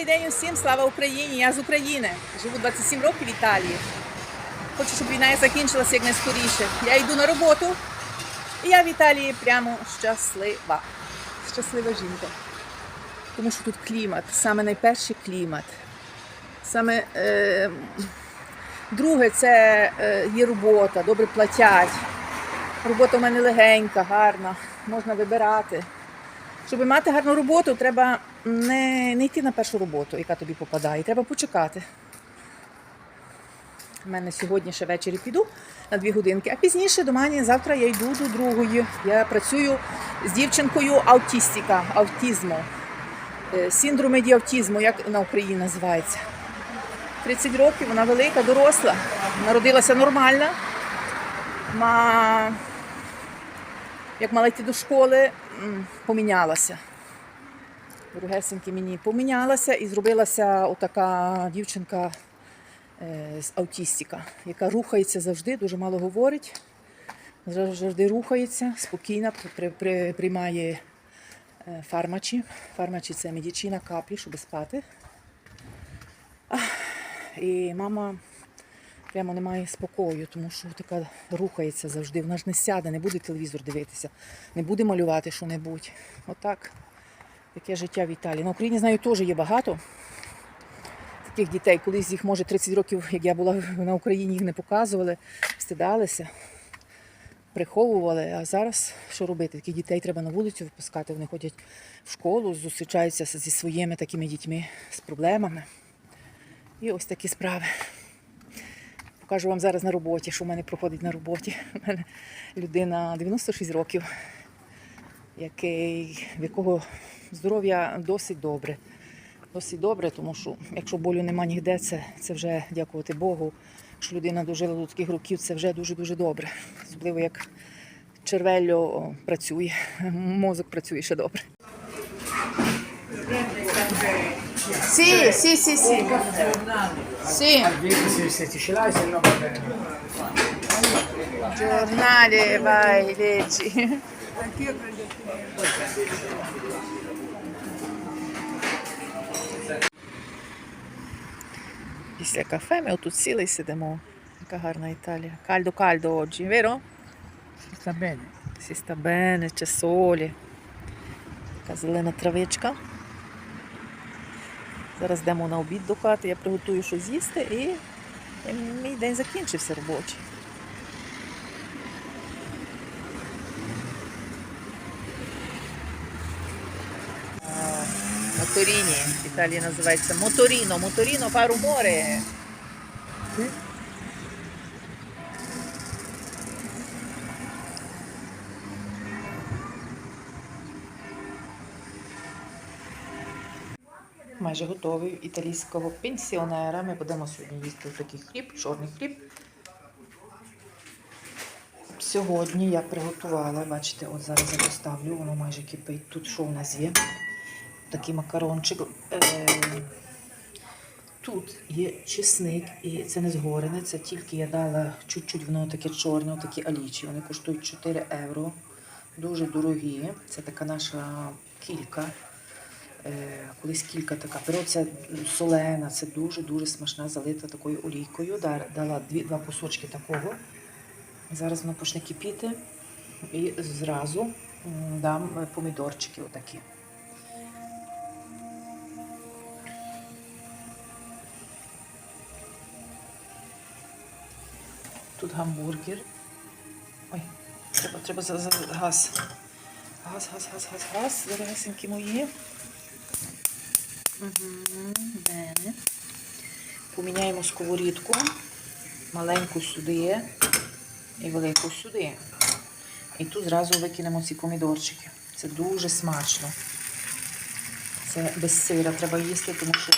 Добрий день усім, слава Україні! Я з України. Живу 27 років в Італії. Хочу, щоб війна закінчилася як найскоріше. Я йду на роботу, і я в Італії прямо щаслива. Щаслива жінка. Тому що тут клімат, саме найперший клімат. Саме е, друге це е, є робота, добре платять. Робота у мене легенька, гарна, можна вибирати. Щоб мати гарну роботу, треба не, не йти на першу роботу, яка тобі попадає. Треба почекати. У мене сьогодні ще ввечері піду на дві годинки, а пізніше до мене завтра я йду до другої. Я працюю з дівчинкою аутістика, аутизму, Е, синдроми діавтізму, як на Україні називається. 30 років, вона велика, доросла, народилася нормальна. Ма... Як мала йти до школи, помінялася. Дорогесеньки мені помінялася і зробилася отака дівчинка е, з аутістика, яка рухається завжди, дуже мало говорить, завжди рухається, спокійна, при, при, приймає е, фармачі. Фармачі це медичина каплі, щоб спати. І мама прямо не має спокою, тому що така рухається завжди. Вона ж не сяде, не буде телевізор дивитися, не буде малювати що-небудь. Отак. Таке життя в Італії. На Україні знаю, теж є багато таких дітей. Колись їх, може, 30 років, як я була на Україні, їх не показували, стидалися, приховували. А зараз що робити? Таких дітей треба на вулицю випускати. Вони ходять в школу, зустрічаються зі своїми такими дітьми з проблемами. І ось такі справи. Покажу вам зараз на роботі, що в мене проходить на роботі. У мене людина 96 років, який, в якого здоров'я досить добре. Досить добре, тому що якщо болю нема ніде, це, це вже дякувати Богу. Якщо людина дожила до таких років, це вже дуже-дуже добре. Особливо як червелло о, працює, мозок працює ще добре. Sì, sì, sì, sì. Sì, se, ti ce l'hai, se no va bene. giornale, vai, leggi. Anch'io prendo Після кафе ми отут сіли і сидимо. Яка гарна Італія. Кальдо кальдо oggi, vero? Sta bene. Si sta bene, c'è sole. Така зелена травичка. Зараз йдемо на обід до хати, я приготую щось з'їсти і, мій день закінчився робочий. Моторіні. В Італії називається моторіно. Моторіно fa rumore. Майже готовий італійського пенсіонера. Ми будемо сьогодні їсти такий хліб, чорний хліб. Сьогодні я приготувала, бачите, от зараз я поставлю, воно майже кипить. Тут що у нас є? Такий макарончик. Е, Тут є чесник, і це не згорене, це тільки я дала чуть-чуть, воно таке чорне, такі алічі. Вони коштують 4 євро. Дуже дорогі. Це така наша кілька. Е, колись кілька така. Це солена, це дуже-дуже смачна, залита такою олійкою. Дала дві, два кусочки такого. Зараз воно почне кипіти. І зразу дам е, помідорчики отакі. Тут гамбургер. Ой, треба, треба за, за газ. Газ, газ, газ, газ, газ, дорогесенькі мої. Угу, бене. Поміняємо сковорідку. Маленьку сюди і велику сюди. І тут зразу викинемо ці помідорчики. Це дуже смачно. Це без сира треба їсти, тому що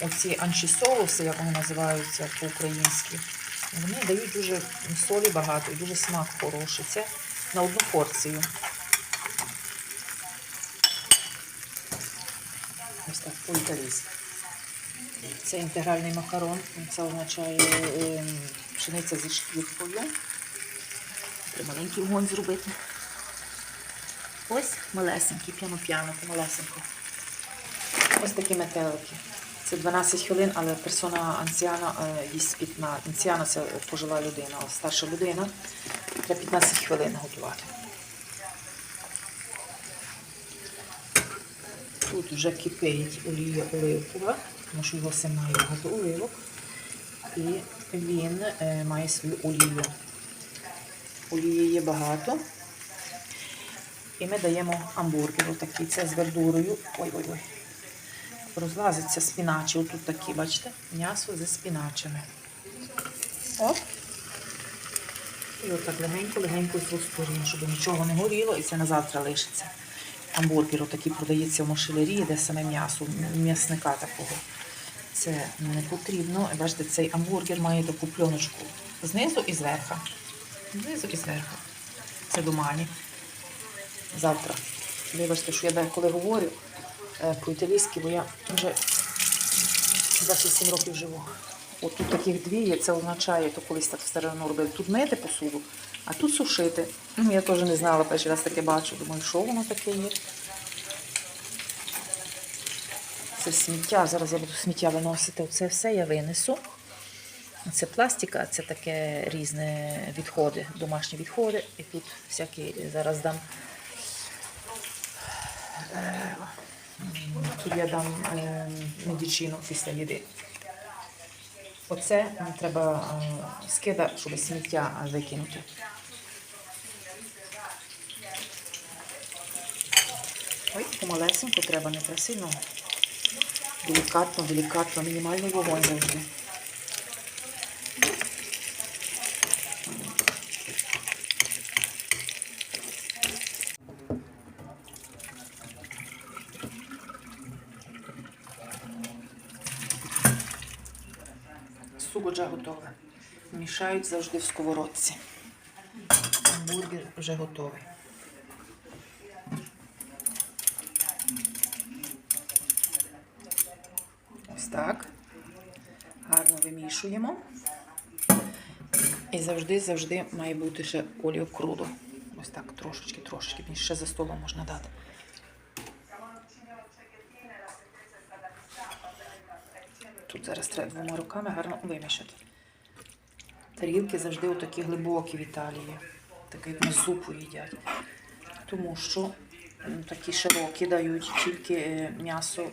оці анчісоуси, як вони називаються по-українськи, вони дають дуже солі багато і дуже смак хороший. Це на одну порцію. Ось так. Це інтегральний макарон. Це означає е, пшениця зі шкіркою. Треба маленький вогонь зробити. Ось малесенький, п'яно-п'яно, малесенько. Ось такі метелики. Це 12 хвилин, але персона анціана е, їсть 15. Анціана це пожила людина, старша людина. Треба 15 хвилин готувати. Тут вже кипить олія оливкова, тому що його має багато оливок. І він е, має свою олію. Олії є багато. І ми даємо амбургер отакий. Це з вердурою. Ой-ой-ой. Розлазиться спіначі. Отут такі, бачите? М'ясо зі спіначами. Оп. І отак легенько-легенько з розтворюємо, щоб нічого не горіло, і це на завтра лишиться. Амбургер отакий продається в машелерії, де саме м'ясо, м'ясника такого. Це не потрібно. Бачите, цей амбургер має таку пленочку знизу і зверху. Знизу і зверху. Це домані. Завтра. Вибачте, що я деколи говорю е, по-італійськи, бо я вже 27 років живу. От тут таких дві є, це означає, то колись так в старину робили. Тут мити посуду, а тут сушити. Ну, я теж не знала, перший раз таке бачу. Думаю, що воно таке є. Це сміття. Зараз я буду сміття виносити. Оце все я винесу. Це пластика, це таке різне відходи, домашні відходи. І тут всякі зараз дам. Е, Тут я дам е, медичину після їди. Оце нам треба е, скида, щоб сміття викинути. Ой, помалесенько треба не сильно. Делікатно, делікатно, мінімальний вогонь завжди. Вже готове. Мішають завжди в сковородці. Бургер вже готовий. Ось так. Гарно вимішуємо. І завжди, завжди має бути ще олію круду. Ось так трошечки, трошечки. Мені ще за столом можна дати. Тут зараз треба двома руками гарно вимішати. Тарілки завжди отакі глибокі в Італії. Так як на супу їдять. Тому що такі широкі дають тільки е, м'ясо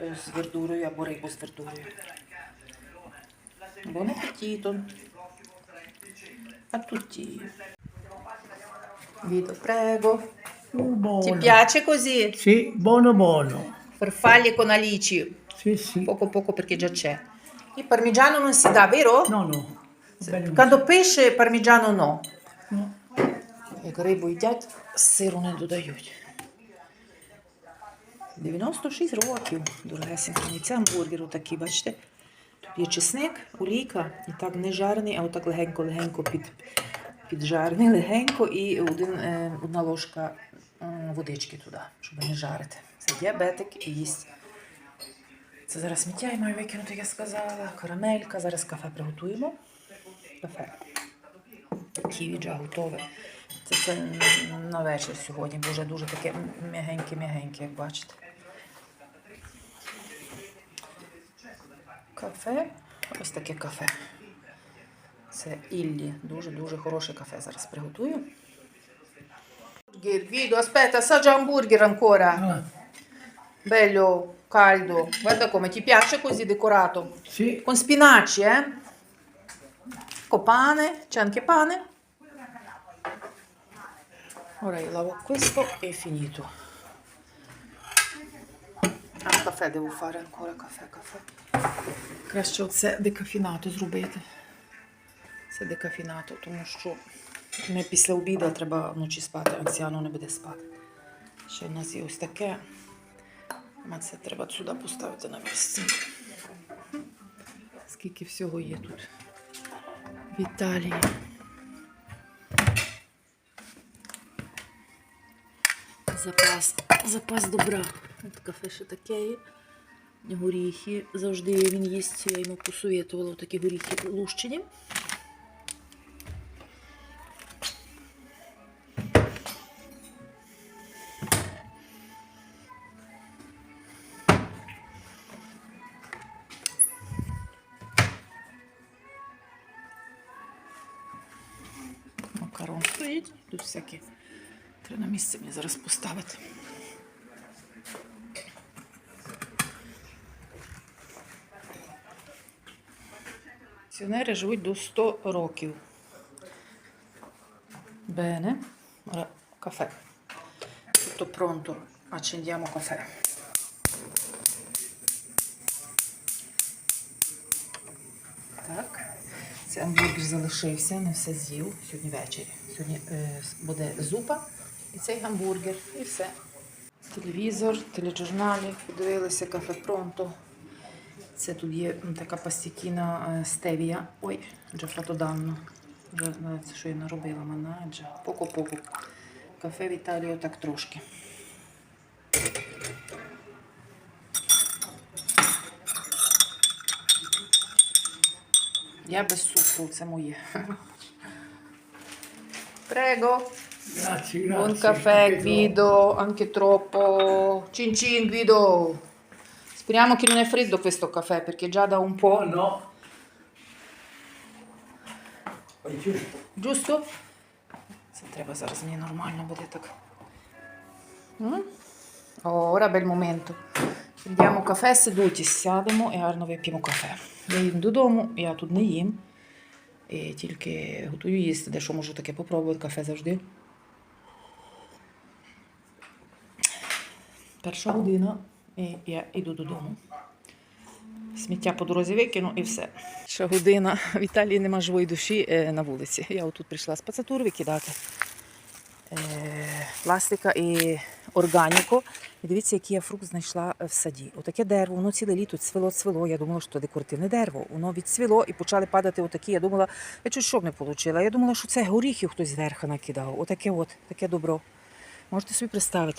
е, з вердурою або рибу з вердурою. Бо не апетito. А tutti. Vito, prego. Buono. Ti piace così? Sì, buono buono. Farfalle con alici. Sì, sì. Poco poco perché già c'è. Il parmigiano non si dà, vero? No, no. Quando pesce parmigiano no. No. Як рибу їдять, сиру не додають. 96 років, дорогесенькі. Це амбургер такий, бачите? Тут є чесник, олійка, і так не жарений, а отак легенько-легенько під, піджарений, легенько і один, одна ложка водички туди, щоб не жарити. Це діабетик і їсть. Це зараз сміття я маю викинути, я сказала. Карамелька. Зараз кафе приготуємо. Кафе. Ківі вже готове. Це, це на вечір сьогодні, бо вже дуже таке м'ягеньке-м'ягеньке, як бачите. Кафе. Ось таке кафе. Це Іллі. Дуже-дуже хороше кафе зараз приготую. Aspetta, assaggia hamburger ancora. Ah, Bello, caldo. Guarda come ti piace così decorato. sì. Con spinaci, eh? Con pane, c'è anche pane. Ora io lavo questo e è finito. Ah, caffè devo fare ancora, caffè, caffè. Краще оце декафінато зробити. Це декафінато, тому що ми після обіду треба вночі спати, анціану не буде спати. Ще в нас є ось таке. Це треба сюди поставити на місце. Скільки всього є тут в Італії. Запас, запас добра. От кафе ще таке. Горіхи. Завжди він їсть, я йому посоветувала такі горіхи лущені. Воно стоїть. Тут всякі. Треба на місце мені зараз поставити. Пенсіонери живуть до 100 років. Bene, ora caffè. Tutto pronto, accendiamo caffè. Так, це амбургер залишився, не все з'їв сьогодні ввечері. Сьогодні е, буде зупа і цей гамбургер, і все. Телевізор, тележурналі, подивилися кафе пронто. Це тут є така пастікіна е, стевія. Ой, вже фотоданно. Вже знаєте, що я наробила манаджа. Поко-поко. Кафе в Італії так трошки. Я без цукру, це моє. Prego. Grazie, grazie. Buon caffè Anche Guido, anche troppo. Cin cin Guido. Speriamo che non è freddo questo caffè perché già da un troppo. po', No, no. Ой, чуєш? giusto? Це треба зараз мені нормально буде так. М? О, ora bel momento. Prendiamo caffè seduti, сядемо і гарно вип'ємо кафе. Я їм додому, я тут не їм. Тільки готую їсти, де що можу таке попробувати, кафе завжди. Перша година, і я йду додому. Сміття по дорозі викину і все. Ще година. В Італії нема живої душі е, на вулиці. Я отут прийшла з пацатур викидати е, пластика і органіку. І дивіться, який я фрукт знайшла в саді. Отаке дерево, воно ціле літо цвіло. Я думала, що це декоративне дерево. Воно відцвіло і почали падати отакі. Я думала, я чуть що б не отримала. Я думала, що це горіхів хтось зверху накидав. Отаке от, таке добро. Можете собі представити.